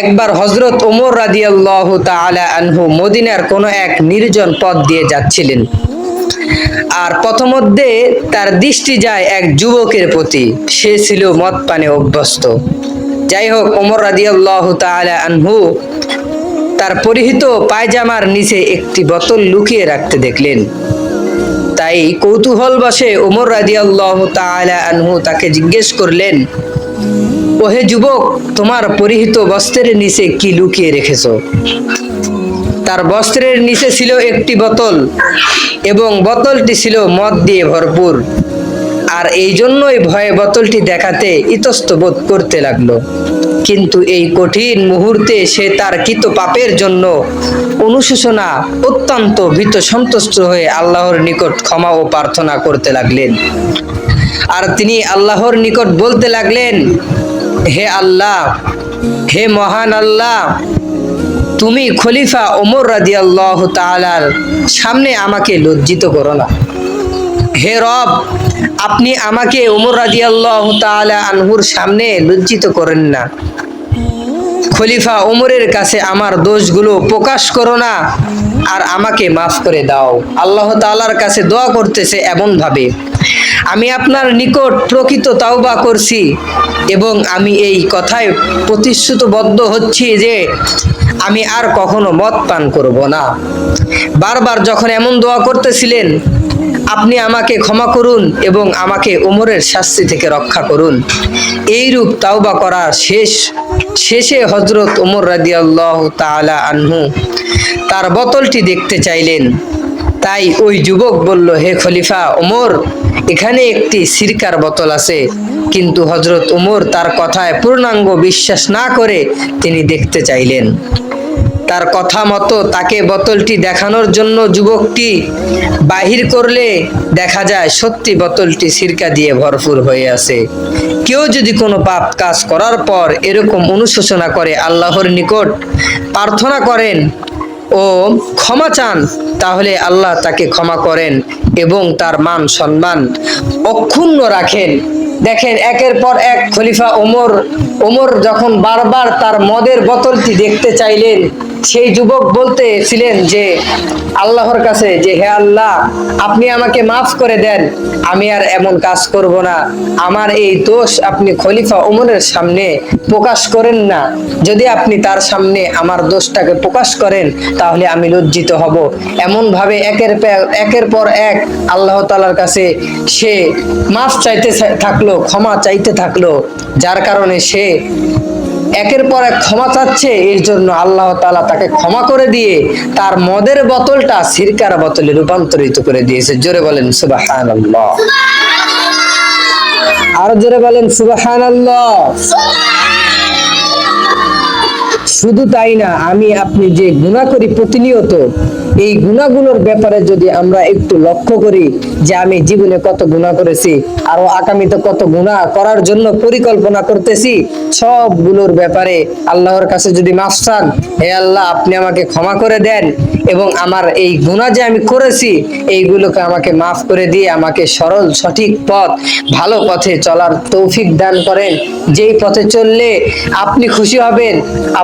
একবার হজরত ওমর রাদিয়াল্লাহ তাআলা আনহু মদিনার কোনো এক নির্জন পথ দিয়ে যাচ্ছিলেন। আর প্রথমধ্যে তার দৃষ্টি যায় এক যুবকের প্রতি। সে ছিল মদ পানে অভ্যস্ত। যাই হোক, ওমর রাদিয়াল্লাহ তাআলা আনহু তার পরিহিত পায়জামার নিচে একটি বোতল লুকিয়ে রাখতে দেখলেন। তাই কৌতূহল বসে ওমর রাদিয়াল্লাহ তাআলা আনহু তাকে জিজ্ঞেস করলেন ওহে যুবক, তোমার পরিহিত বস্ত্রের নিচে কি লুকিয়ে রেখেছ? তার বস্ত্রের নিচে ছিল একটি বোতল এবং বোতলটি ছিল মদ দিয়ে ভরপুর। আর এই জন্যই ভয়ে বোতলটি দেখাতে ইতস্ত বোধ করতে লাগল। কিন্তু এই কঠিন মুহূর্তে সে তার কৃত পাপের জন্য অনুশোচনা অত্যন্ত ভীত সন্তুষ্ট হয়ে আল্লাহর নিকট ক্ষমা ও প্রার্থনা করতে লাগলেন। আর তিনি আল্লাহর নিকট বলতে লাগলেন হে আল্লাহ, হে মহান আল্লাহ, তুমি খলিফা ওমর রাজিয়াল্লাহ তালার সামনে আমাকে লজ্জিত করো না। হে রব, আপনি আমাকে ওমর রাজিয়াল্লাহ তালা আনহুর সামনে লজ্জিত করেন না। খলিফা ওমরের কাছে আমার দোষগুলো প্রকাশ করো না আর আমাকে মাফ করে দাও। আল্লাহ তালার কাছে দোয়া করতেছে এমনভাবে। আমি আপনার নিকট প্রকৃত তাওবা করছি এবং আমি এই কথায় প্রতিশ্রুতবদ্ধ হচ্ছি যে আমি আর কখনো মদ পান করব না। বারবার যখন এমন দোয়া করতেছিলেন আপনি আমাকে ক্ষমা করুন এবং আমাকে ওমরের শাস্তি থেকে রক্ষা করুন। এইরূপ তাওবা করার শেষ, শেষে হজরত ওমর রাদিয়াল্লাহ তাআলা আনহু তার বোতলটি দেখতে চাইলেন। তাই ওই যুবক বলল, হে খলিফা ওমর, এখানে একটি সিরকার বোতল আছে। কিন্তু হজরত ওমর তার কথায় পূর্ণাঙ্গ বিশ্বাস না করে তিনি দেখতে চাইলেন। তার কথা মতো তাকে বোতলটি দেখানোর জন্য যুবকটি বাহির করলে দেখা যায় সত্যি বোতলটি সিরকা দিয়ে ভরপুর হয়ে আছে। কেউ যদি কোনো পাপ কাজ করার পর এরকম অনুশোচনা করে আল্লাহর নিকট প্রার্থনা করেন ও ক্ষমা চান, তাহলে আল্লাহ তাকে ক্ষমা করেন এবং তার মান সম্মান অক্ষুণ্ণ রাখেন। দেখেন, একের পর এক খলিফা ওমর ওমর যখন বারবার তার মদের বোতলটি দেখতে চাইলেন সেই যুবক বলতে ছিলেন যে, আল্লাহর কাছে যে, হে আল্লাহ, আপনি আমাকে মাফ করে দেন, আমি আর এমন কাজ করব না। আমার এই দোষ আপনি খলিফা ওমরের সামনে প্রকাশ করেন না। যদি আপনি তার সামনে আমার দোষটাকে প্রকাশ করেন, তাহলে আমি লজ্জিত হব। এমন ভাবে একের একের পর এক আল্লাহ তালার কাছে সে মাফ চাইতে থাকল, ক্ষমা চাইতে থাকল, যার কারণে সে একের পর এক ক্ষমা চাচ্ছে এর জন্য আল্লাহ তালা তাকে ক্ষমা করে দিয়ে তার মদের বোতলটা সিরকার বোতলে রূপান্তরিত করে দিয়েছে। জোরে বলেন সুবাহান আরও জোরে বলেন সুবহানাল্লাহ। শুধু তাই না, আমি আপনি যে গুণা করি প্রতিনিয়ত, এই গুণাগুলোর ব্যাপারে যদি আমরা একটু লক্ষ্য করি যে আমি জীবনে কত গুণা করেছি, আরও আগামীতে কত গুণা করার জন্য পরিকল্পনা করতেছি, সবগুলোর ব্যাপারে আল্লাহর কাছে যদি মাফ চান, হে আল্লাহ আপনি আমাকে ক্ষমা করে দেন এবং আমার এই গুণা যে আমি করেছি, এইগুলোকে আমাকে মাফ করে দিয়ে আমাকে সরল, সঠিক পথ, ভালো পথে চলার তৌফিক দান করেন। যেই পথে চললে আপনি খুশি হবেন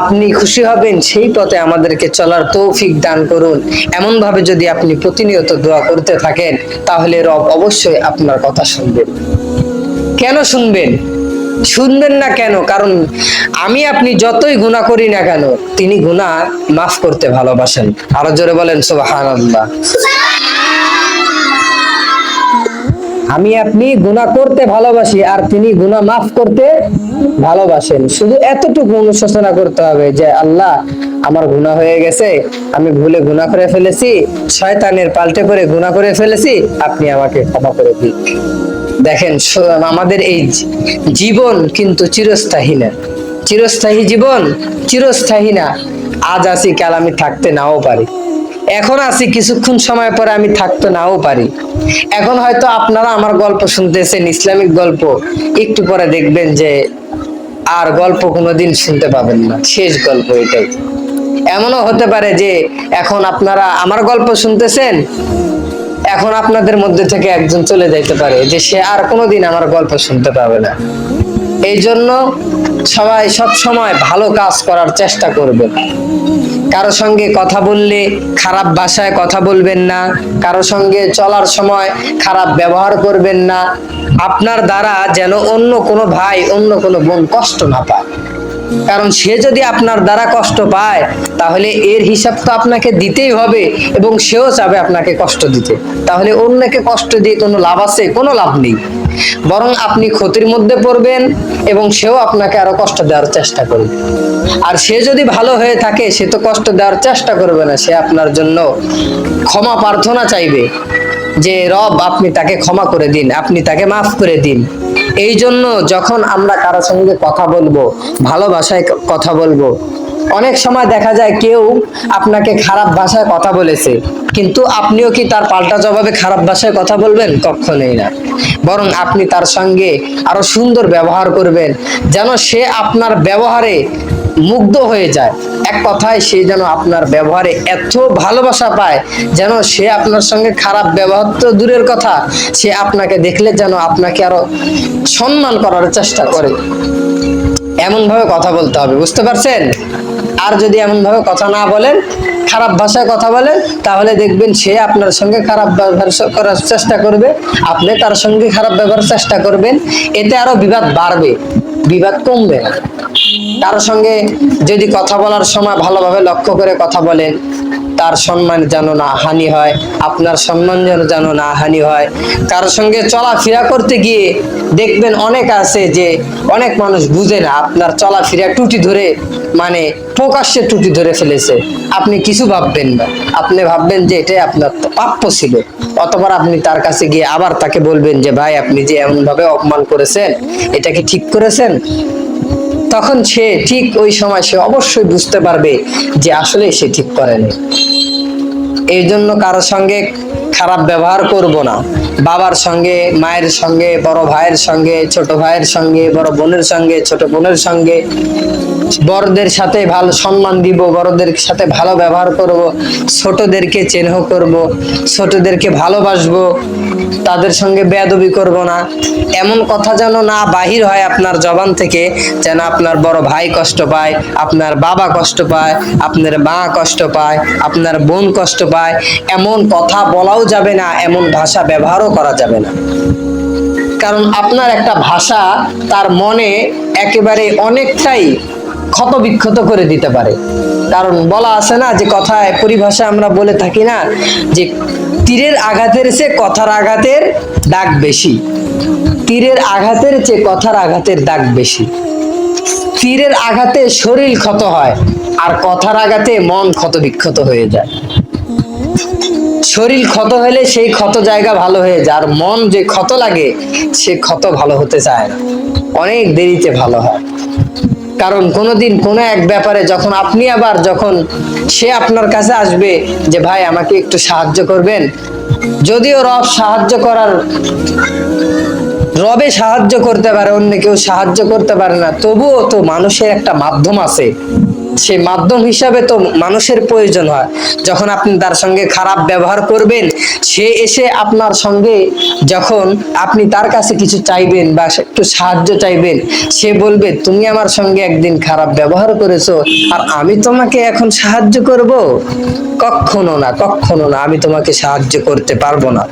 আপনি খুশি হবেন, সেই পথে আমাদেরকে চলার তৌফিক দান করুন। এমন ভাবে যদি আপনি প্রতিনিয়ত দোয়া করতে থাকেন, তাহলে রব অবশ্যই আপনার কথা শুনবেন। কেন শুনবেন? শুনবেন না কেন? কারণ আমি আপনি যতই গুণা করি না কেন, তিনি গুণা মাফ করতে ভালোবাসেন। আরও জোরে বলেন, সুবহানাল্লাহ। আমি আপনি গুণা করতে ভালোবাসি আর তিনি গুণা মাফ করতে ভালোবাসেন। শুধু এতটুকু অনুশোচনা করতে হবে যে, আল্লাহ, আমার গুণা হয়ে গেছে, আমি ভুলে গুণা করে ফেলেছি, শয়তানের পাল্টে করে গুণা করে ফেলেছি, আপনি আমাকে ক্ষমা করে দিন। দেখেন আমাদের এই জীবন কিন্তু চিরস্থায়ী না। চিরস্থায়ী জীবন, চিরস্থায়ী না। আজ আছি, কাল আমি থাকতে নাও পারি। এখন আছি, কিছুক্ষণ সময় পরে আমি থাকতে নাও পারি। এখন হয়তো আপনারা আমার গল্প শুনতেছেন, ইসলামিক গল্প। একটু পরে দেখবেন যে আর গল্প কোনোদিন শুনতে পাবেন না। শেষ গল্প এটাই। এমনও হতে পারে যে এখন আপনারা আমার গল্প শুনতেছেন, এখন আপনাদের মধ্যে থেকে একজন চলে যাইতে পারে, যে সে আর কোনোদিন আমার গল্প শুনতে পাবে না। এই জন্য সবাই সব সময় ভালো কাজ করার চেষ্টা করবেন। কারও সঙ্গে কথা বললে খারাপ ভাষায় কথা বলবেন না, কারও সঙ্গে চলার সময় খারাপ ব্যবহার করবেন না। আপনার দ্বারা যেন অন্য কোনো ভাই, অন্য কোনো বোন কষ্ট না পায়। কারণ সে যদি আপনার দ্বারা কষ্ট পায়, তাহলে এর হিসাব তো আপনাকে দিতেই হবে এবং সেও চাবে আপনাকে কষ্ট দিতে। তাহলে অন্যকে কষ্ট দিয়ে কোনো লাভ আছে? কোনো লাভ নেই। বরং আপনি ক্ষতির মধ্যে পড়বেন এবং সেও আপনাকে আরও কষ্ট দেওয়ার চেষ্টা করবে। আর সে যদি ভালো হয়ে থাকে, সে তো কষ্ট দেওয়ার চেষ্টা করবে না। সে আপনার জন্য ক্ষমা প্রার্থনা চাইবে যে, রব, আপনি তাকে ক্ষমা করে দিন। আপনি তাকে মাফ করে দিন। এই জন্য যখন আমরা কারও সঙ্গে কথা বলব, ভালোবাসায় কথা বলব, অনেক সময় দেখা যায় কেউ আপনাকে খারাপ ভাষায় কথা বলেছে, কিন্তু আপনিও কি তার পাল্টা জবাবে খারাপ ভাষায় কথা বলবেন? কখনোই না। বরং আপনি তার সঙ্গে আরও সুন্দর ব্যবহার করবেন, যেন সে আপনার ব্যবহারে মুগ্ধ হয়ে যায়। এক কথায় সে যেন আপনার ব্যবহারে এত ভালোবাসা পায়, যেন সে আপনার সঙ্গে খারাপ ব্যবহার তো দূরের কথা, সে আপনাকে দেখলে যেন আপনাকে আরও সম্মান করার চেষ্টা করে। এমন ভাবে কথা বলতে হবে, বুঝতে পারছেন? আর যদি এমন ভাবে কথা না বলেন, খারাপ ভাষায় কথা বলেন, তাহলে দেখবেন সে আপনার সঙ্গে খারাপ ব্যবহার করার চেষ্টা করবে, আপনি তার সঙ্গে খারাপ ব্যবহারের চেষ্টা করবেন, এতে আরও বিবাদ বাড়বে। বিবাদ কমবে না। কারোর সঙ্গে যদি কথা বলার সময় ভালোভাবে লক্ষ্য করে কথা বলেন তার সম্মান যেন না হানি হয়, আপনার সম্মান যেন যেন না হানি হয়। কারোর সঙ্গে চলাফেরা করতে গিয়ে দেখবেন অনেক আছে যে অনেক মানুষ বুঝে না আপনার চলাফেরা টুটি ধরে মানে প্রকাশ্যে টুটি ধরে ফেলেছে। আপনি কিছু ভাববেন না। আপনি ভাববেন যে এটাই আপনার প্রাপ্য ছিল। অতবার আপনি তার কাছে গিয়ে আবার তাকে বলবেন যে, ভাই, আপনি যে এমনভাবে অপমান করেছেন, এটা কি ঠিক করেছেন? তখন সে ঠিক ওই সময় সে অবশ্যই বুঝতে পারবে যে আসলে সে ঠিক করেনি। এই জন্য কারোর সঙ্গে খারাপ ব্যবহার করব না। বাবার সঙ্গে, মায়ের সঙ্গে, বড় ভাইয়ের সঙ্গে, ছোট ভাইয়ের সঙ্গে, বড় বোনের সঙ্গে, ছোট বোনের সঙ্গে বড়দের সাথে ভালো সম্মান দিব, বড়দের সাথে ভালো ব্যবহার করব, ছোটদেরকে চেনহ করব, ছোটদেরকে ভালোবাসবো, তাদের সঙ্গে বেয়াদবি করব না। এমন কথা যেন না বাহির হয় আপনার জবান থেকে, যেন আপনার বড় ভাই কষ্ট পায়, আপনার বাবা কষ্ট পায়, আপনার মা কষ্ট পায়, আপনার বোন কষ্ট পায়, এমন কথা বলাও যাবে না, এমন ভাষা ব্যবহারও করা যাবে না। কারণ আপনার একটা ভাষা তার মনে একেবারে অনেকটাই ক্ষত বিক্ষত করে দিতে পারে। কারণ বলা আছে না যে কথায় পরিভাষা আমরা বলে থাকি না, যে তীরের আঘাতের চেয়ে কথার আঘাতের দাগ বেশি। তীরের আঘাতের চেয়ে কথার আঘাতের দাগ বেশি। তীরের আঘাতে শরীর ক্ষত হয়, আর কথার আঘাতে মন ক্ষত বিক্ষত হয়ে যায়। শরীর ক্ষত হলে সেই ক্ষত জায়গা ভালো হয়ে যায়, আর মন যে ক্ষত লাগে, সে ক্ষত ভালো হতে চায় না। অনেক দেরিতে ভালো হয়। কারণ কোনোদিন কোনো এক ব্যাপারে যখন আপনি আবার যখন সে আপনার কাছে আসবে যে, ভাই, আমাকে একটু সাহায্য করবেন। যদিও রব সাহায্য করার, রবে সাহায্য করতে পারে, অন্য কেউ সাহায্য করতে পারে না, তবুও তো মানুষের একটা মাধ্যম আছে। সেই মাধ্যম হিসাবে তো মানুষের প্রয়োজন হয়। যখন আপনি তার সঙ্গে খারাপ ব্যবহার করবেন, সে এসে আপনার সঙ্গে যখন আপনি তার কাছে কিছু চাইবেন বা একটু সাহায্য চাইবেন, সে বলবে, তুমি আমার সঙ্গে একদিন খারাপ ব্যবহার করেছ আর আমি তোমাকে এখন সাহায্য করব? কখনো না কখনো না, আমি তোমাকে সাহায্য করতে পারব না।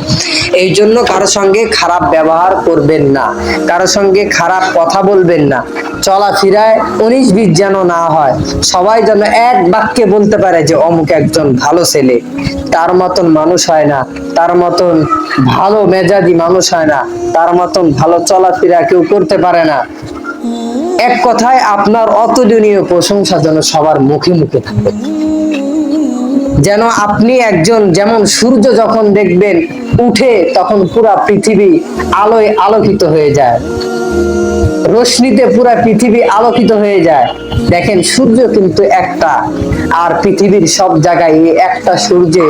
এই জন্য কারও সঙ্গে খারাপ ব্যবহার করবেন না, কারও সঙ্গে খারাপ কথা বলবেন না। চলাফেরায় উনিশ বিশ যেন না হয় সবাই যেন এক বাক্যে বলতে পারে যে অমুক একজন ভালো ছেলে। তার মতন মানুষ হয় না, তার মতন ভালো মেজাজি মানুষ হয় না, তার মতন ভালো চলাফেরা কেউ করতে পারে না। এক কথায় আপনার অতুলনীয় প্রশংসা যেন সবার মুখে মুখে থাকে। যেন আপনি একজন যেমন সূর্য যখন দেখবেন, উঠে তখন পুরা পৃথিবী আলোয় আলোকিত হয়ে যায়। রশ্মিতে পুরা পৃথিবী আলোকিত হয়ে যায়। দেখেন, সূর্য কিন্তু একটা, আর পৃথিবীর সব জায়গায় একটা সূর্যে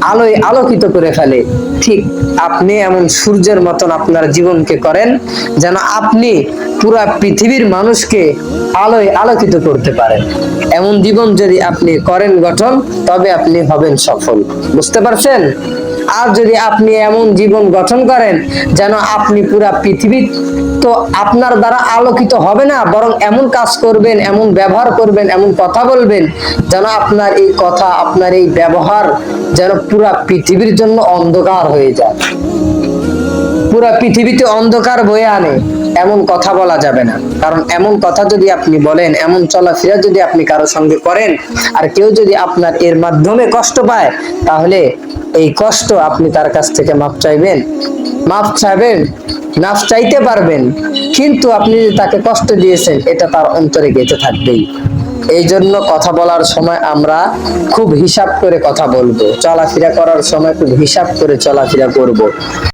আলোয় আলোকিত করে ফেলে। ঠিক আপনি এমন সূর্যের মতন আপনার জীবনকে করেন, যেন আপনি পুরা পৃথিবীর মানুষকে আলোয় আলোকিত করতে পারেন। এমন জীবন যদি আপনি করেন গঠন, তবে আপনি হবেন সফল। বুঝতে পারছেন? আর যদি আপনি এমন জীবন গঠন করেন যেন আপনি পুরা পৃথিবী তো আপনার দ্বারা আলোকিত হবে না, বরং এমন কাজ করবেন, এমন ব্যবহার করবেন, এমন কথা বলবেন যেন আপনার এই কথা, আপনার এই ব্যবহার যেন পুরা পৃথিবীর জন্য অন্ধকার হয়ে যায়। পুরা পৃথিবীতে অন্ধকার বয়ে আনে। এমন কথা বলা যাবে না। কারণ এমন কথা যদি আপনি বলেন, এমন চলাফেরা যদি আপনি কারও সঙ্গে করেন, আর কেউ যদি আপনার এর মাধ্যমে কষ্ট পায়, তাহলে এই কষ্ট আপনি তার কাছ থেকে মাপ চাইবেন। মাপ চাইবেন, মাপ চাইতে পারবেন, কিন্তু আপনি যে তাকে কষ্ট দিয়েছেন, এটা তার অন্তরে গেঁথে থাকবেই। এই জন্য কথা বলার সময় আমরা খুব হিসাব করে কথা বলব। চলাফেরা করার সময় খুব হিসাব করে চলাফেরা করব।